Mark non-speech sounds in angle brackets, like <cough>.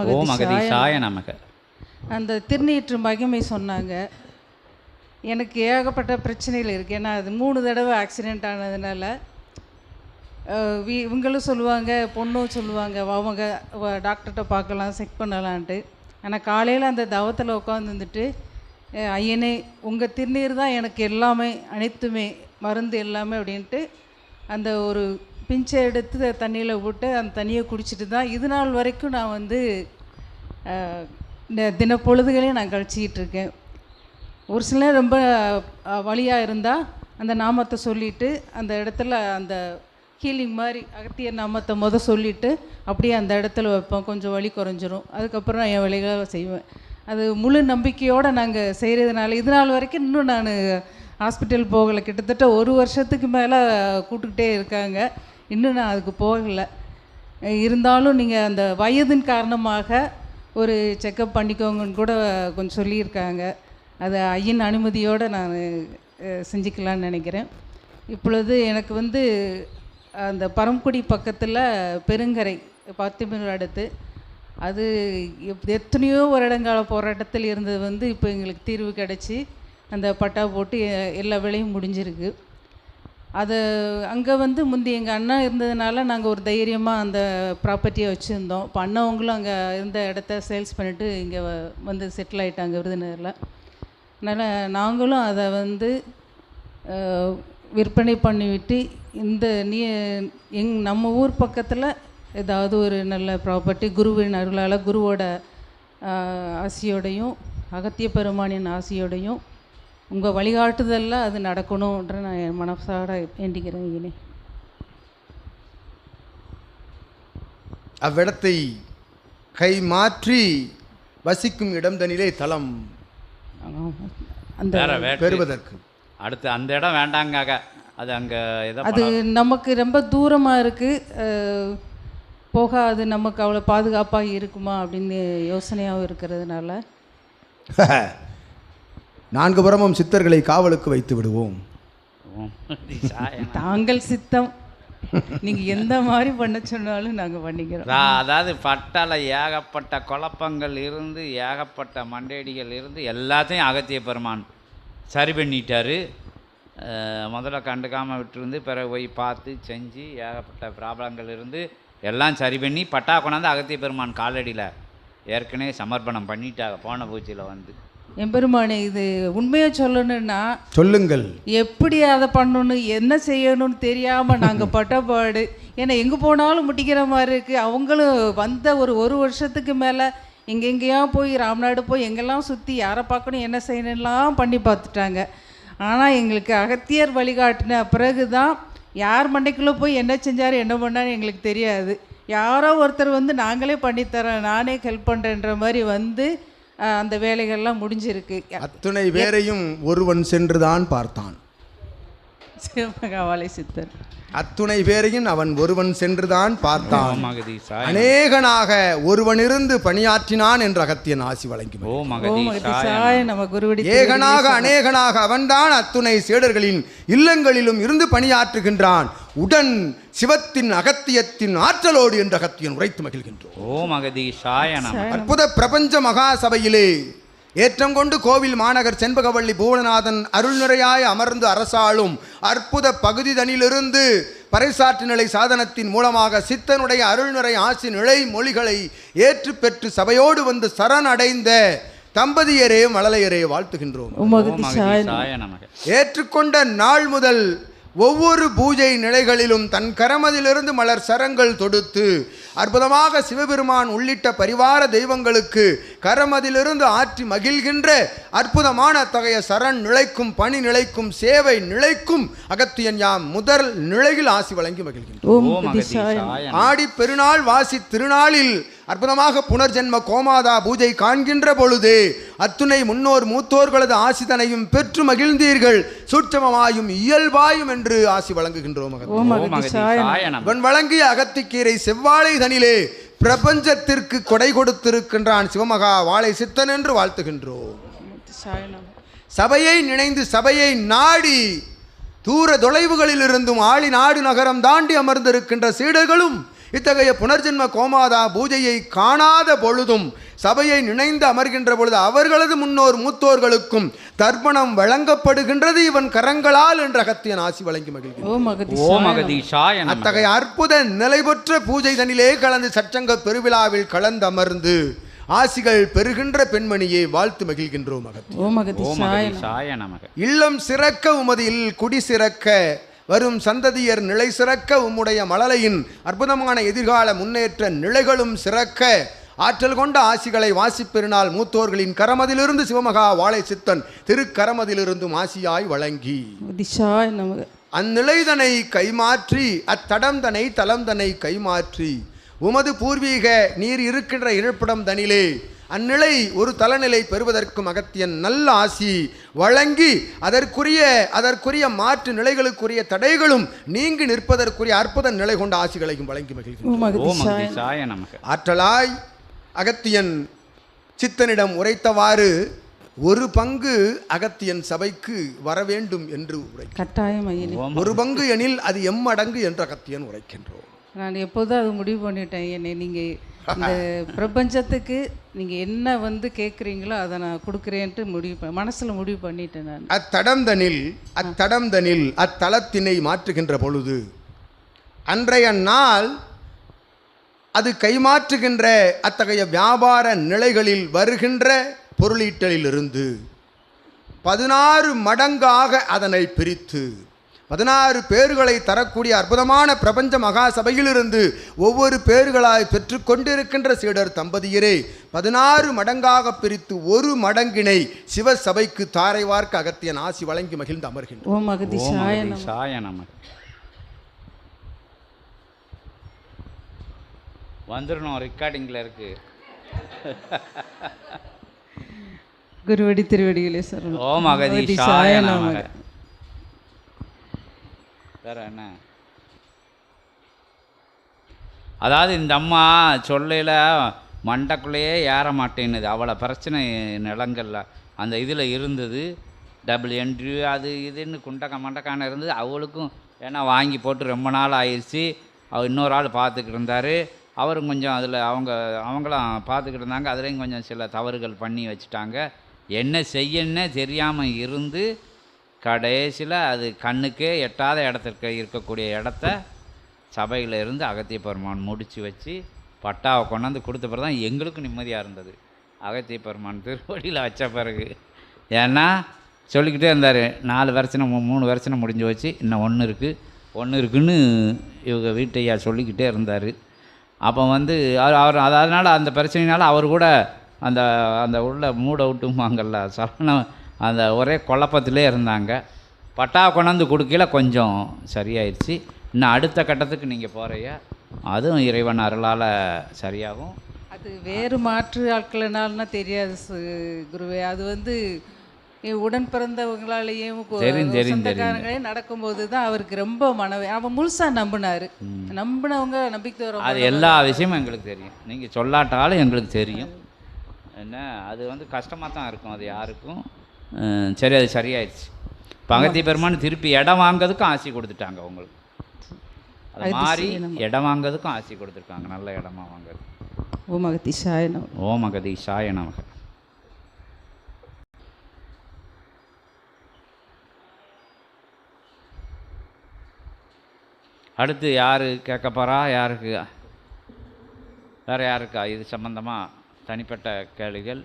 ஓம் அகதீஷாய நமக. அந்த திருநீற்று மகிமை சொன்னாங்க. எனக்கு ஏகப்பட்ட பிரச்சனைகள் இருக்குது ஏன்னா அது மூணு தடவை ஆக்சிடெண்ட் ஆனதுனால இவங்களும் சொல்லுவாங்க பொண்ணும் சொல்லுவாங்க அவங்க டாக்டர்கிட்ட பார்க்கலாம் செக் பண்ணலான்ட்டு. ஆனால் காலையில் அந்த தவத்தில் உட்காந்துருந்துட்டு ஐயனே உங்கள் திருநீர் தான் எனக்கு எல்லாமே அனைத்துமே மருந்து எல்லாமே அப்படின்ட்டு அந்த ஒரு பிஞ்சை எடுத்து தண்ணியில் விட்டு அந்த தண்ணியை குடிச்சிட்டு தான் இது நாள் வரைக்கும் நான் வந்து இந்த தினப்பொழுதுகளையும் நான் கழிச்சிக்கிட்டு இருக்கேன். ஒரு சில நேரம் ரொம்ப வழியாக இருந்தால் அந்த நாமத்தை சொல்லிட்டு அந்த இடத்துல அந்த ஹீலிங் மாதிரி அகத்திய நாமத்தை முத சொல்லிட்டு அப்படியே அந்த இடத்துல வைப்போம். கொஞ்சம் வலி குறைஞ்சிரும். அதுக்கப்புறம் நான் என் வேலைகளை செய்வேன். அது முழு நம்பிக்கையோடு நாங்கள் செய்கிறதுனால இது நாள் வரைக்கும் இன்னும் நான் ஹாஸ்பிட்டல் போகலை. கிட்டத்தட்ட ஒரு வருஷத்துக்கு மேலே கூட்டுக்கிட்டே இருக்காங்க. இன்னும் நான் அதுக்கு போகலை. இருந்தாலும் நீங்கள் அந்த வயதின் காரணமாக ஒரு செக்கப் பண்ணிக்கோங்கன்னு கூட கொஞ்சம் சொல்லியிருக்காங்க. அது ஐயன் அனுமதியோடு நான் செஞ்சுக்கலான்னு நினைக்கிறேன். இப்பொழுது எனக்கு வந்து அந்த பரம்குடி பக்கத்தில் பெருங்கரை பத்திமூர் அடுத்து. அது எப்- எத்தனையோ வருடங்கால போராட்டத்தில் இருந்தது வந்து இப்போ எங்களுக்கு தீர்வு கிடச்சி. அந்த பட்டா போட்டு எல்லா வேலையும் முடிஞ்சிருக்கு. அதை அங்கே வந்து முந்தி எங்கள் அண்ணா இருந்ததுனால நாங்கள் ஒரு தைரியமாக அந்த ப்ராப்பர்ட்டியை வச்சுருந்தோம். இப்போ அண்ணவங்களும் அங்கே இருந்த இடத்த சேல்ஸ் பண்ணிவிட்டு இங்கே வந்து செட்டில் ஆகிட்டாங்க விருதுநகரில். அதனால் நாங்களும் அதை வந்து விற்பனை பண்ணிவிட்டு இந்த நீ எங் நம்ம ஊர் பக்கத்தில் ஏதாவது ஒரு நல்ல ப்ராப்பர்ட்டி குருவின் அருளால் குருவோட ஆசியோடையும் அகத்திய பெருமானின் ஆசியோடையும் உங்கள் வழிகாட்டுதலில் அது நடக்கணுன்ற நான் என் மனசார வேண்டிக்கிறேன் இனி. அவ்விடத்தை கை மாற்றி வசிக்கும் இடம் தனிலே தலம். அந்த பெறுவதற்கு. அடுத்து அந்த இடம் வேண்டாங்க அது அங்கே ஏதோ அது நமக்கு ரொம்ப தூரமாக இருக்குது போக அது நமக்கு அவ்வளோ பாதுகாப்பாக இருக்குமா அப்படின்னு யோசனையாகவும் இருக்கிறதுனால. <laughs> நான்கு புறமும் சித்தர்களை காவலுக்கு வைத்து விடுவோம். தாங்கள் சித்தம். நீங்கள் எந்த மாதிரி பண்ண சொன்னாலும் நாங்கள் பண்ணிக்கிறோம். அதாவது பட்டால ஏகப்பட்ட குழப்பங்கள் இருந்து ஏகப்பட்ட மண்டேடிகள் இருந்து எல்லாத்தையும் அகத்திய பெருமான் சரி பண்ணிட்டாரு. முதல்ல கண்டுக்காமல் விட்டுருந்து பிறகு போய் பார்த்து செஞ்சு ஏகப்பட்ட ப்ராப்ளங்கள் இருந்து எல்லாம் சரி பண்ணி பட்டா கொண்டாந்து அகத்திய பெருமான் காலடியில் ஏற்கனவே சமர்ப்பணம் பண்ணிட்டாங்க போன பூச்சியில் வந்து. எம்பெருமானே இது உண்மையை சொல்லணும்னா சொல்லுங்கள். எப்படி அதை பண்ணணும் என்ன செய்யணும்னு தெரியாமல் நாங்கள் <laughs> பட்டப்பாடு ஏன்னா எங்கே போனாலும் முட்டிக்கிற மாதிரி இருக்குது அவங்களும் வந்த ஒரு ஒரு வருஷத்துக்கு மேலே எங்கெங்கேயா போய் ராம்நாடு போய் எங்கெல்லாம் சுற்றி யாரை பார்க்கணும் என்ன செய்யணும்லாம் பண்ணி பார்த்துட்டாங்க. ஆனால் எங்களுக்கு அகத்தியர் வழிகாட்டின பிறகு தான் யார் மண்டைக்குள்ளே போய் என்ன செஞ்சார் என்ன பண்ணாரு எங்களுக்கு தெரியாது. யாரோ ஒருத்தர் வந்து நாங்களே பண்ணித்தரோம் நானே ஹெல்ப் பண்ணுறேன்ற மாதிரி வந்து அந்த வேலைகள்லாம் முடிஞ்சிருக்கு. அத்துணை பேரையும் ஒருவன் சென்றுதான் பார்த்தான். சிவமகாவாலை சித்தர். அத்துணை பேரையும் அவன் ஒருவன் சென்றுதான் பார்த்தான். அநேகனாக ஒருவன் இருந்து பணியாற்றினான் என்று அகத்தியன் ஆசி வழங்கி ஓம் ஓம் அகதீஷாய அகதிசாய நம்ம குருவடி ஏகனாக அநேகனாக அவன்தான் அத்துணை சீடர்களின் இல்லங்களிலும் இருந்து பணியாற்றுகின்றான். உடன் சிவத்தின் அகத்தியத்தின் ஆற்றலோடு என்று அகத்தியன் உரைத்து மகிழ்கின்றோம். ஓம் அகதீஷாய நம. அற்புத பிரபஞ்ச மகா சபையிலே ஏற்றம் கொண்டு கோவில் மாநகர் செண்பகவள்ளி பூவனநாதன் அருள்நிறையாய் அமர்ந்து அரசாளும் அற்புத பகுதி தனிலிருந்து பறைசாற்று நிலை சாதனத்தின் மூலமாக சித்தனுடைய அருள்நிறை ஆசி நிலை மொழிகளை ஏற்று பெற்று சபையோடு வந்து சரணடைந்த தம்பதியரே மழலையரே வாழ்த்துகின்றோம். ஏற்றுக்கொண்ட நாள் முதல் ஒவ்வொரு பூஜை நிலைகளிலும் தன் கரமதிலிருந்து மலர் சரங்கள் தொடுத்து அற்புதமாக சிவபெருமான் உள்ளிட்ட பரிவார தெய்வங்களுக்கு கரமதிலிருந்து ஆற்றி மகிழ்கின்ற அற்புதமான அத்தகைய சரண் நிலைக்கும் பணி நிலைக்கும் சேவை நிலைக்கும் அகத்தியன் யாம் முதல் நிலையில் ஆசி வழங்கி மகிழ்கின்றோம். ஆடி பெருநாள் வாசி திருநாளில் அற்புதமாக புனர்ஜென்ம கோமாதா பூஜை காண்கின்ற பொழுது அத்துணை முன்னோர் மூத்தோர்களது ஆசிதனையும் பெற்று மகிழ்ந்தீர்கள். சூட்சமமாயும் இயல்பாயும் என்று ஆசி வழங்குகின்றோம் வழங்கிய அகத்திக்கீரை செவ்வாழை தனிலே பிரபஞ்சத்திற்கு கொடை கொடுத்திருக்கின்றான் சிவமகா வாழை சித்தன் என்று வாழ்த்துகின்றோம். சபையை நினைந்து சபையை நாடி தூர தொலைவுகளிலிருந்தும் ஆளி நாடு நகரம் தாண்டி அமர்ந்திருக்கின்ற சீடர்களும் இத்தகைய புனர்ஜென்ம கோமாதா பூஜையை காணாத பொழுதும் சபையை நினைந்து அமர்கின்ற பொழுது அவர்களது முன்னோர் மூத்தோர்களுக்கும் தர்ப்பணம் வழங்கப்படுகின்றது. இவன் கரங்களால் என்ற அகத்தியன் ஆசி வழங்கி மகிழ்கிறான். அத்தகைய அற்புத நிலைபெற்ற பூஜை தனிலே கலந்து சச்சங்க பெருவிழாவில் கலந்து அமர்ந்து ஆசிகள் பெறுகின்ற பெண்மணியை வாழ்த்து மகிழ்கின்றோம் இல்லம் சிறக்க உமதில் குடி சிறக்க வரும் சந்ததியர் நிலை சிறக்க உம்முடைய மழலையின் அற்புதமான எதிர்கால முன்னேற்ற நிலைகளும் சிறக்க ஆற்றல் கொண்ட ஆசிகளை வாசிப்பெருநாள் மூத்தோர்களின் கரமதிலிருந்து சிவமகா வாழை சித்தன் திருக்கரமதிலிருந்தும் ஆசியாய் வழங்கி. அந்நிலைதனை கைமாற்றி அத்தடம்தனை தலம்தனை கைமாற்றி உமது பூர்வீக நீர் இருக்கின்ற இருப்பிடம் தனிலே அந்நிலை ஒரு தலநிலை பெறுவதற்கும் அகத்தியன் நல்ல ஆசி வழங்கி அதற்குரிய அதற்குரிய மாற்று நிலைகளுக்குரிய தடைகளும் நீங்கி நிற்பதற்குரிய அற்புத நிலை கொண்ட ஆசிகளையும் வழங்கி மகிழ்கிறோம் ஆற்றலாய் அகத்தியன் சித்தனிடம் உரைத்தவாறு ஒரு பங்கு அகத்தியன் சபைக்கு வர வேண்டும் என்று உரை கட்டாயம் ஒரு பங்கு எனில் அது எம்மடங்கு என்று அகத்தியன் உரைக்கின்றோம். நான் எப்போதும் அது முடிவு பண்ணிட்டேன். என்னை நீங்கள் இந்த <laughs> பிரபஞ்சத்துக்கு நீங்கள் என்ன வந்து கேட்குறீங்களோ அதை நான் கொடுக்குறேன்ட்டு முடிவு பண்ண மனசில் முடிவு பண்ணிட்டேன் நான். அத்தடம்தனில் அத்தடம்தனில் அத்தலத்தினை மாற்றுகின்ற பொழுது அன்றைய நாள் அது கைமாற்றுகின்ற அத்தகைய வியாபார நிலைகளில் வருகின்ற பொருளீட்டலிலிருந்து பதினாறு மடங்காக அதனை பிரித்து பதினாறு பேர்களை தரக்கூடிய அற்புதமான பிரபஞ்ச மகா சபையிலிருந்து ஒவ்வொரு பேர்களாய் பெற்றுக்கொண்டிருக்கின்ற சீடர் தம்பதியரே பதினாறு மடங்காக பிரித்து ஒரு மடங்கினை சிவசபைக்கு தாரை வார்க்க அகத்தியன் ஆசி வழங்கி மகிழ்ந்து அமர்கின்றனர் ஓம் ஓம் அகதிஷாய நமக அகதீஷாய நமக வந்துடணும் ரெக்கார்டிங்கில் இருக்கு. குருவடி திருவடிகளே சரணம். ஓம் அகதீஷாய நமக. வேற என்ன? அதாவது இந்த அம்மா சொல்லையில் மண்டைக்குள்ளேயே ஏற மாட்டேன்னுது. அவ்வளோ பிரச்சனை நிலங்கள்ல அந்த இதில் இருந்தது. டபுள் என்ட்ரி அது இதுன்னு குண்டக்க மண்டக்கான இருந்தது. அவளுக்கும் ஏன்னா வாங்கி போட்டு ரொம்ப நாள் ஆயிடுச்சு அவ இன்னொரு ஆள் பார்த்துக்கிட்டு இருந்தார். அவரும் கொஞ்சம் அதில் அவங்க அவங்களும் பார்த்துக்கிட்டு இருந்தாங்க. அதுலேயும் கொஞ்சம் சில தவறுகள் பண்ணி வச்சுட்டாங்க. என்ன செய்யன்னே தெரியாமல் இருந்து கடைசியில் அது கண்ணுக்கே எட்டாத இடத்திற்கு இருக்கக்கூடிய இடத்த சபையில் இருந்து அகத்திய பெருமான் முடித்து வச்சு பட்டாவை கொண்டாந்து கொடுத்த பிறகு தான் எங்களுக்கும் நிம்மதியாக இருந்தது. அகத்திய பெருமான் திருவடியில் வச்ச பிறகு. ஏன்னா சொல்லிக்கிட்டே இருந்தார் நாலு வருஷம் மூ- மூணு வருஷம் முடிஞ்சு வச்சு இன்னும் ஒன்று இருக்குது ஒன்று இருக்குன்னு இவங்க வீட்டையா சொல்லிக்கிட்டே இருந்தார். அப்போ வந்து அவர் அவர் அதனால் அந்த பிரச்சனையினால் அவர் கூட அந்த அந்த உள்ள மூட விட்டுமாங்கல்ல. சரணம் அந்த ஒரே குழப்பத்திலே இருந்தாங்க. பட்டா கொண்டாந்து கொடுக்கல கொஞ்சம் சரியாயிடுச்சு இன்னும் அடுத்த கட்டத்துக்கு நீங்கள் போகிறைய அதுவும் இறைவன் அருளால் சரியாகும். அது வேறு மாற்று ஆட்களினால்னா தெரியாது குருவே. அது வந்து உடன் பிறந்தவங்களாலேயும் கு- தெரியும், தெரியும், சொந்தக்காரங்களே நடக்கும்போது தான் அவருக்கு ரொம்ப மனவே அவன் முழுசா நம்பினாரு. நம்பினவங்க நம்பிக்கை வர அது எல்லா விஷயமும் எங்களுக்கு தெரியும். நீங்கள் சொல்லாட்டாலும் எங்களுக்கு தெரியும். என்ன? அது வந்து கஷ்டமாக தான் இருக்கும். அது யாருக்கும் சரி அது சரியாயிடுச்சு. பகத்தி பெருமான் திருப்பி இடம் வாங்கிறதுக்கும் ஆசை கொடுத்துட்டாங்க உங்களுக்கு அது மாதிரி இடம் வாங்கிறதுக்கும் ஆசை கொடுத்துருக்காங்க. நல்ல இடமா வாங்குறது. ஓம் அகதிஷாய நமக. ஓம் அடுத்து யார் கேட்க போகிறா யாருக்கு? வேறு யாருக்கா? இது சம்மந்தமாக தனிப்பட்ட கேள்விகள்.